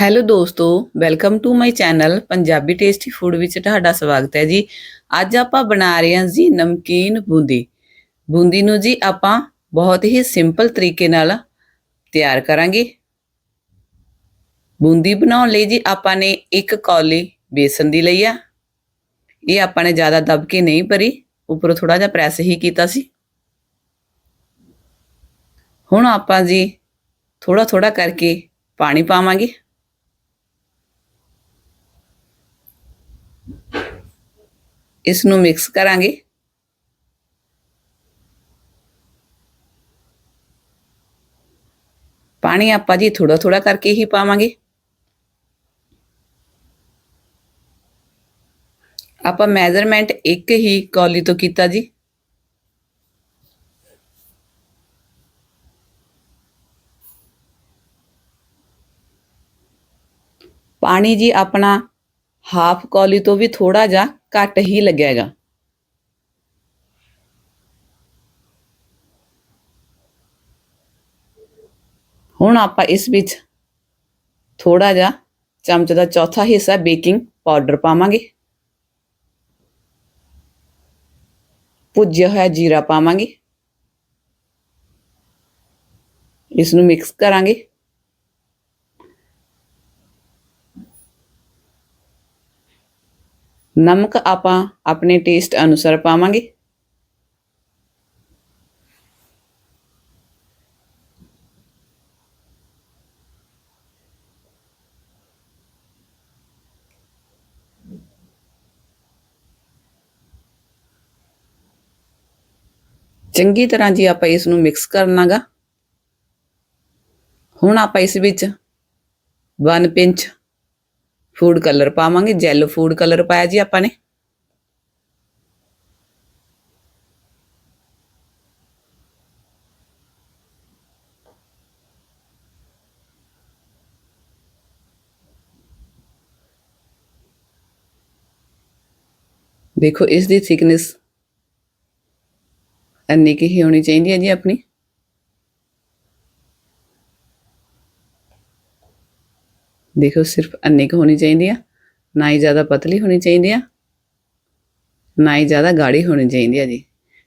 Hello ਦੋਸਤੋ, welcome to my channel Punjabi tasty food ਵਿੱਚ ਤੁਹਾਡਾ ਸਵਾਗਤ ਹੈ ਜੀ। ਅੱਜ ਆਪਾਂ ਬਣਾ ਰਹੇ ਹਾਂ ਜੀ ਨਮਕੀਨ ਬੂੰਦੀ। ਬੂੰਦੀ ਨੂੰ ਜੀ ਆਪਾਂ ਬਹੁਤ ਹੀ ਸਿੰਪਲ ਤਰੀਕੇ ਨਾਲ ਤਿਆਰ ਕਰਾਂਗੇ। ਬੂੰਦੀ ਬਣਾਉਣ ਲਈ ਜੀ ਆਪਾਂ ਨੇ ਇੱਕ ਕੌਲੀ ਬੇਸਨ ਦੀ ਲਈ ਆ। ਇਹ ਆਪਾਂ ਨੇ ਜ਼ਿਆਦਾ ਦਬ ਕੇ ਨਹੀਂ ਭਰੀ, ਉੱਪਰੋਂ ਥੋੜਾ ਜਿਹਾ ਪ੍ਰੈਸ ਹੀ ਕੀਤਾ ਸੀ। ਹੁਣ ਆਪਾਂ ਜੀ ਥੋੜਾ ਥੋੜਾ ਕਰਕੇ ਪਾਣੀ ਪਾਵਾਂਗੇ। ਇਸ ਨੂੰ ਮਿਕਸ ਕਰਾਂਗੇ। ਪਾਣੀ ਆਪਾਂ ਜੀ ਥੋੜਾ ਥੋੜਾ ਕਰਕੇ ਹੀ ਪਾਵਾਂਗੇ। ਆਪਾਂ ਮੈਜ਼ਰਮੈਂਟ ਇੱਕ ਹੀ ਕੌਲੀ ਤੋਂ ਕੀਤਾ ਜੀ। ਪਾਣੀ ਜੀ ਆਪਣਾ ਹਾਫ ਕੌਲੀ ਤੋਂ ਵੀ ਥੋੜਾ ਜਿਹਾ ਘੱਟ ਹੀ ਲੱਗੇਗਾ। ਹੁਣ ਆਪਾਂ ਇਸ ਵਿੱਚ ਥੋੜਾ ਜਿਹਾ ਚਮਚ ਦਾ ਚੌਥਾ ਹਿੱਸਾ ਬੇਕਿੰਗ ਪਾਊਡਰ ਪਾਵਾਂਗੇ। ਭੁੱਜਿਆ ਹੋਇਆ ਜੀਰਾ ਪਾਵਾਂਗੇ। ਇਸ ਨੂੰ ਮਿਕਸ ਕਰਾਂਗੇ। ਨਮਕ ਆਪਾਂ ਆਪਣੇ ਟੇਸਟ ਅਨੁਸਾਰ ਪਾਵਾਂਗੇ ਚੰਗੀ ਤਰ੍ਹਾਂ ਜੀ ਆਪਾਂ ਇਸ ਨੂੰ ਮਿਕਸ ਕਰਨਾਗਾ ਹੁਣ ਆਪਾਂ ਇਸ ਵਿੱਚ 1 ਪਿੰਚ ਫੂਡ ਕਲਰ ਪਾਵਾਂਗੇ ਜੈਲੋ ਫੂਡ ਕਲਰ ਪਾਇਆ ਜੀ ਆਪਾਂ ਨੇ। ਦੇਖੋ, ਇਸ ਦੀ ਥਿਕਨੈਸ ਇੰਨੀ ਕੀ ਹੀ ਹੋਣੀ ਚਾਹੀਦੀ ਹੈ ਜੀ ਆਪਣੀ। ਦੇਖੋ ਸਿਰਫ ਇੰਨੀ ਕੁ ਹੋਣੀ ਚਾਹੀਦੀ ਆ, ਨਾ ਹੀ ਜ਼ਿਆਦਾ ਪਤਲੀ ਹੋਣੀ ਚਾਹੀਦੀ ਆ, ਨਾ ਹੀ ਜ਼ਿਆਦਾ ਗਾੜੀ ਹੋਣੀ ਚਾਹੀਦੀ ਆ ਜੀ।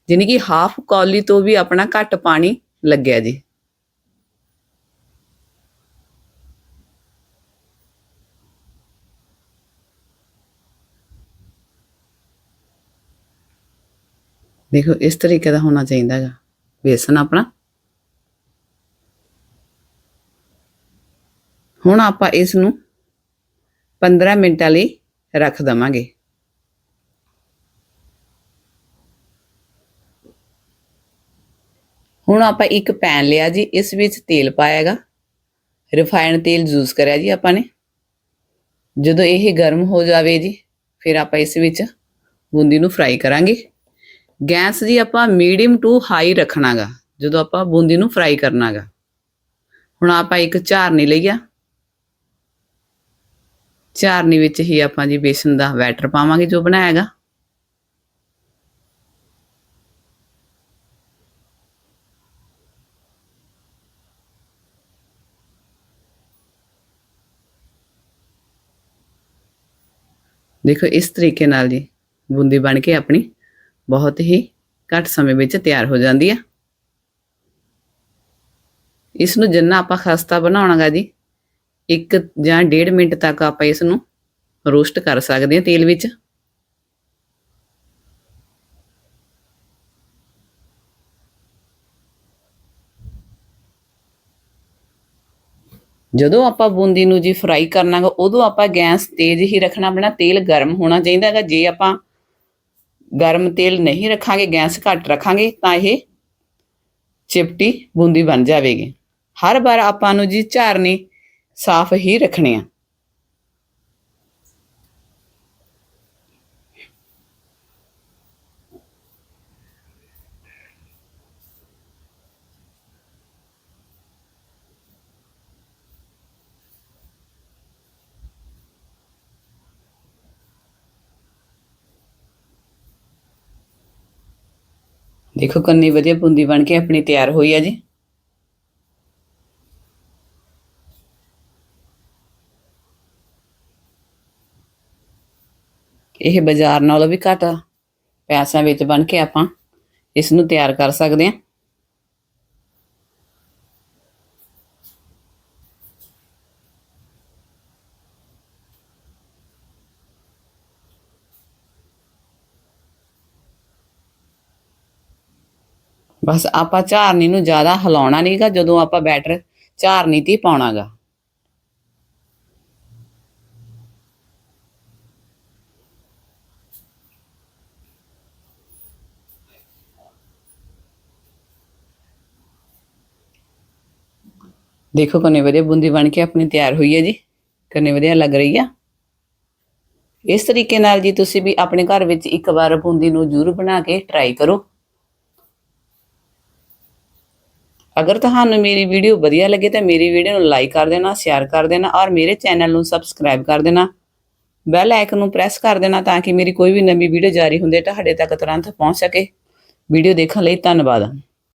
ਜਾਣੀ ਕਿ ਹਾਫ ਕੌਲੀ ਤੋਂ ਵੀ ਆਪਣਾ ਘੱਟ ਪਾਣੀ ਲੱਗਿਆ ਜੀ। ਦੇਖੋ ਇਸ ਤਰੀਕੇ ਦਾ ਹੋਣਾ ਚਾਹੀਦਾ ਹੈਗਾ ਬੇਸਨ ਆਪਣਾ। ਹੁਣ ਆਪਾਂ ਇਸ ਨੂੰ 15 ਮਿੰਟਾਂ ਲਈ ਰੱਖ ਦਵਾਂਗੇ। ਹੁਣ ਆਪਾਂ ਇੱਕ ਪੈਨ ਲਿਆ ਜੀ, ਇਸ ਵਿੱਚ ਤੇਲ ਪਾਇਆਗਾ। ਰਿਫਾਈਨਡ ਤੇਲ ਯੂਜ਼ ਕਰਿਆ ਜੀ ਆਪਾਂ ਨੇ। ਜਦੋਂ ਇਹ ਗਰਮ ਹੋ ਜਾਵੇ ਜੀ, ਫਿਰ ਆਪਾਂ ਇਸ ਵਿੱਚ ਬੂੰਦੀ ਨੂੰ ਫਰਾਈ ਕਰਾਂਗੇ। ਗੈਸ ਜੀ ਆਪਾਂ ਮੀਡੀਅਮ ਟੂ ਹਾਈ ਰੱਖਣਾਗਾ, ਜਦੋਂ ਆਪਾਂ ਬੂੰਦੀ ਨੂੰ ਫਰਾਈ ਕਰਨਾਗਾ। ਹੁਣ ਆਪਾਂ ਇੱਕ ਝਾਰਨੀ ਲਈਆ ਝਾਰਨੀ ਵਿੱਚ ਹੀ ਆਪਾਂ ਜੀ ਬੇਸਨ ਦਾ ਬੈਟਰ ਪਾਵਾਂਗੇ ਜੋ ਬਣਾਇਆਗਾ ਦੇਖੋ ਇਸ ਤਰੀਕੇ ਨਾਲ ਜੀ ਬੂੰਦੀ ਬਣ ਕੇ ਆਪਣੀ ਬਹੁਤ ਹੀ ਘੱਟ ਸਮੇਂ ਵਿੱਚ ਤਿਆਰ ਹੋ ਜਾਂਦੀ ਆ। ਇਸ ਨੂੰ ਜਿੰਨਾ ਆਪਾਂ ਖਸਤਾ ਬਣਾਉਣਾਗਾ ਜੀ 1 ਜਾਂ 1.5 ਮਿੰਟ ਤੱਕ ਆਪਾਂ ਇਸ ਨੂੰ ਰੋਸਟ ਕਰ ਸਕਦੇ ਹਾਂ ਤੇਲ ਵਿੱਚ। ਜਦੋਂ ਆਪਾਂ ਬੂੰਦੀ ਨੂੰ ਜੀ ਫਰਾਈ ਕਰਨਾਗਾ, ਉਦੋਂ ਆਪਾਂ ਗੈਸ ਤੇਜ਼ ਹੀ ਰੱਖਣਾ, ਆਪਣਾ ਤੇਲ ਗਰਮ ਹੋਣਾ ਚਾਹੀਦਾ ਹੈਗਾ। ਜੇ ਆਪਾਂ ਗਰਮ ਤੇਲ ਨਹੀਂ ਰੱਖਾਂਗੇ, ਗੈਸ ਘੱਟ ਰੱਖਾਂਗੇ, ਤਾਂ ਇਹ ਚਿਪਟੀ ਬੂੰਦੀ ਬਣ ਜਾਵੇਗੀ। ਹਰ ਵਾਰ ਆਪਾਂ ਨੂੰ ਜੀ ਝਾਰਨੀ ਸਾਫ਼ ਹੀ ਰੱਖਣੇ ਆ। ਦੇਖੋ ਕੰਨੀ ਵਧੀਆ ਬੂੰਦੀ ਬਣ ਕੇ ਆਪਣੀ ਤਿਆਰ ਹੋਈ ਆ ਜੀ। ਇਹ ਬਾਜ਼ਾਰ ਨਾਲੋਂ ਵੀ ਘੱਟ ਪੈਸਿਆਂ ਵਿੱਚ ਬਣ ਕੇ ਆਪਾਂ ਇਸ ਨੂੰ ਤਿਆਰ ਕਰ ਸਕਦੇ ਹਾਂ। ਬਸ ਆਪਾਂ ਝਾਰਨੀ ਨੂੰ ਜ਼ਿਆਦਾ ਹਿਲਾਉਣਾ ਨਹੀਂਗਾ ਜਦੋਂ ਆਪਾਂ ਬੈਟਰ ਝਾਰਨੀ ਤੇ ਹੀ ਪਾਉਣਾਗਾ। ਦੇਖੋ ਕਿੰਨੇ ਵਧੀਆ ਬੂੰਦੀ ਬਣ ਕੇ ਆਪਣੀ ਤਿਆਰ ਹੋਈ ਹੈ ਜੀ, ਕਿੰਨੀ ਵਧੀਆ ਲੱਗ ਰਹੀ ਆ। ਇਸ ਤਰੀਕੇ ਨਾਲ ਜੀ ਤੁਸੀਂ ਵੀ ਆਪਣੇ ਘਰ ਵਿੱਚ ਇੱਕ ਵਾਰ ਬੂੰਦੀ ਨੂੰ ਜ਼ਰੂਰ ਬਣਾ ਕੇ ਟਰਾਈ ਕਰੋ। ਅਗਰ ਤੁਹਾਨੂੰ ਮੇਰੀ ਵੀਡੀਓ ਵਧੀਆ ਲੱਗੇ ਤਾਂ ਮੇਰੀ ਵੀਡੀਓ ਨੂੰ ਲਾਈਕ ਕਰ ਦੇਣਾ ਸ਼ੇਅਰ ਕਰ ਦੇਣਾ ਔਰ ਮੇਰੇ ਚੈਨਲ ਨੂੰ ਸਬਸਕ੍ਰਾਈਬ ਕਰ ਦੇਣਾ। ਬੈਲ ਆਈਕਨ ਨੂੰ ਪ੍ਰੈਸ ਕਰ ਦੇਣਾ ਤਾਂ ਕਿ ਮੇਰੀ ਕੋਈ ਵੀ ਨਵੀਂ ਵੀਡੀਓ ਜਾਰੀ ਹੁੰਦੇ ਤੁਹਾਡੇ ਤੱਕ ਤੁਰੰਤ ਪਹੁੰਚ ਸਕੇ। ਵੀਡੀਓ ਦੇਖਣ ਲਈ ਧੰਨਵਾਦ।